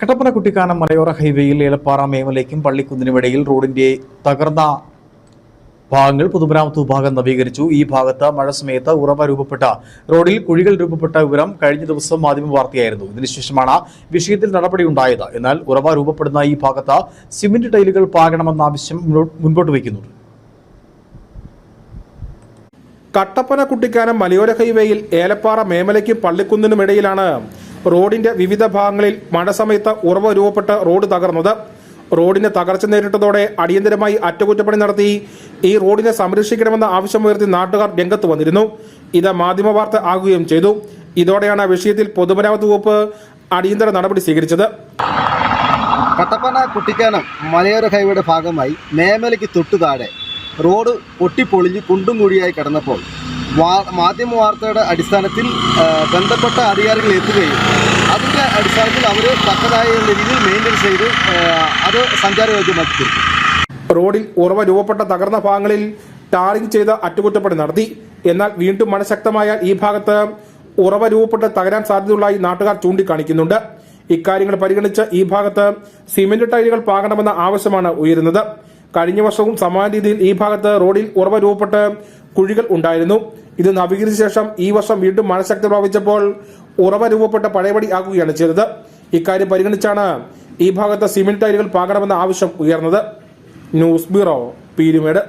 കട്ടപ്പന കുട്ടിക്കാനം മലയോര ഹൈവേയിൽ ഏലപ്പാറ മേമലയ്ക്കും പള്ളിക്കുന്നിനുമിടയിൽ റോഡിന്റെ തകർന്ന ഭാഗങ്ങൾ പൊതുമരാമത്ത് വിഭാഗം നവീകരിച്ചു. ഈ ഭാഗത്ത് മഴ സമയത്ത് ഉറവ രൂപപ്പെട്ട റോഡിൽ കുഴികൾ രൂപപ്പെട്ട വിവരം കഴിഞ്ഞ ദിവസം മാധ്യമ വാർത്തയായിരുന്നു. ഇതിനുശേഷമാണ് വിഷയത്തിൽ നടപടിയുണ്ടായത് എന്നാൽ ഉറവ രൂപപ്പെടുന്ന ഈ ഭാഗത്ത് സിമന്റ് ടൈലുകൾ പാകണമെന്ന ആവശ്യം മുൻപോട്ട് വയ്ക്കുന്നുണ്ട്. കട്ടപ്പന കുട്ടിക്കാനം മലയോര ഹൈവേയിൽ ഏലപ്പാറ മേമലയ്ക്കും പള്ളിക്കുന്നിനും ഇടയിലാണ് റോഡിന്റെ വിവിധ ഭാഗങ്ങളിൽ മഴ സമയത്ത് ഉറവ് രൂപപ്പെട്ട് റോഡ് തകർന്നത്. റോഡിന് തകർച്ച നേരിട്ടതോടെ അടിയന്തരമായി അറ്റകുറ്റപ്പണി നടത്തി ഈ റോഡിനെ സംരക്ഷിക്കണമെന്ന ആവശ്യമുയർത്തി നാട്ടുകാർ രംഗത്ത് വന്നിരുന്നു. ഇത് മാധ്യമ വാർത്ത ആകുകയും ചെയ്തു. ഇതോടെയാണ് വിഷയത്തിൽ പൊതുമരാമത്ത് വകുപ്പ് അടിയന്തര നടപടി സ്വീകരിച്ചത്. കട്ടപ്പന കുട്ടിക്കാനം മലയോര ഹൈവേയുടെ ഭാഗമായി മേമലയ്ക്ക് തൊട്ടു താഴെ റോഡ് പൊട്ടിപ്പൊളിഞ്ഞ് കുണ്ടും കുഴിയായി കിടന്നപ്പോൾ മാധ്യമ വാർത്തയുടെ അടിസ്ഥാനത്തിൽ ബന്ധപ്പെട്ട അധികാരികൾ എത്തുകയും അതിന്റെ അടിസ്ഥാനത്തിൽ അവർ തക്കതായ രീതിയിൽ മെയിന്റെയിൻ ചെയ്ത് അത് സഞ്ചാരയോഗ്യമാക്കി. തീർക്കും റോഡിൽ ഉറവ രൂപപ്പെട്ട തകർന്ന ഭാഗങ്ങളിൽ ടാറിംഗ് ചെയ്ത് അറ്റകുറ്റപ്പണി നടത്തി. എന്നാൽ വീണ്ടും മഴ ശക്തമായാൽ ഈ ഭാഗത്ത് ഉറവ രൂപപ്പെട്ട് തകരാൻ സാധ്യതയുള്ളതായി നാട്ടുകാർ ചൂണ്ടിക്കാണിക്കുന്നുണ്ട്. ഇക്കാര്യങ്ങൾ പരിഗണിച്ച് ഈ ഭാഗത്ത് സിമന്റ് ടൈലുകൾ പാകണമെന്ന ആവശ്യമാണ് ഉയരുന്നത്. കഴിഞ്ഞ വർഷവും സമാന രീതിയിൽ ഈ ഭാഗത്ത് റോഡിൽ ഉറവ രൂപപ്പെട്ട് കുഴികൾ ഉണ്ടായിരുന്നു. ഇത് നവീകരിച്ച ശേഷം ഈ വർഷം വീണ്ടും മഴ ശക്തി പ്രാപിച്ചപ്പോൾ ഉറവ രൂപപ്പെട്ട പഴയപടി ആക്കുകയാണ് ചെയ്തത്. ഇക്കാര്യം പരിഗണിച്ചാണ് ഈ ഭാഗത്ത് സിമെന്റ് ടൈലുകൾ പാകണമെന്ന ആവശ്യം ഉയർന്നത്. News bureau Peermade.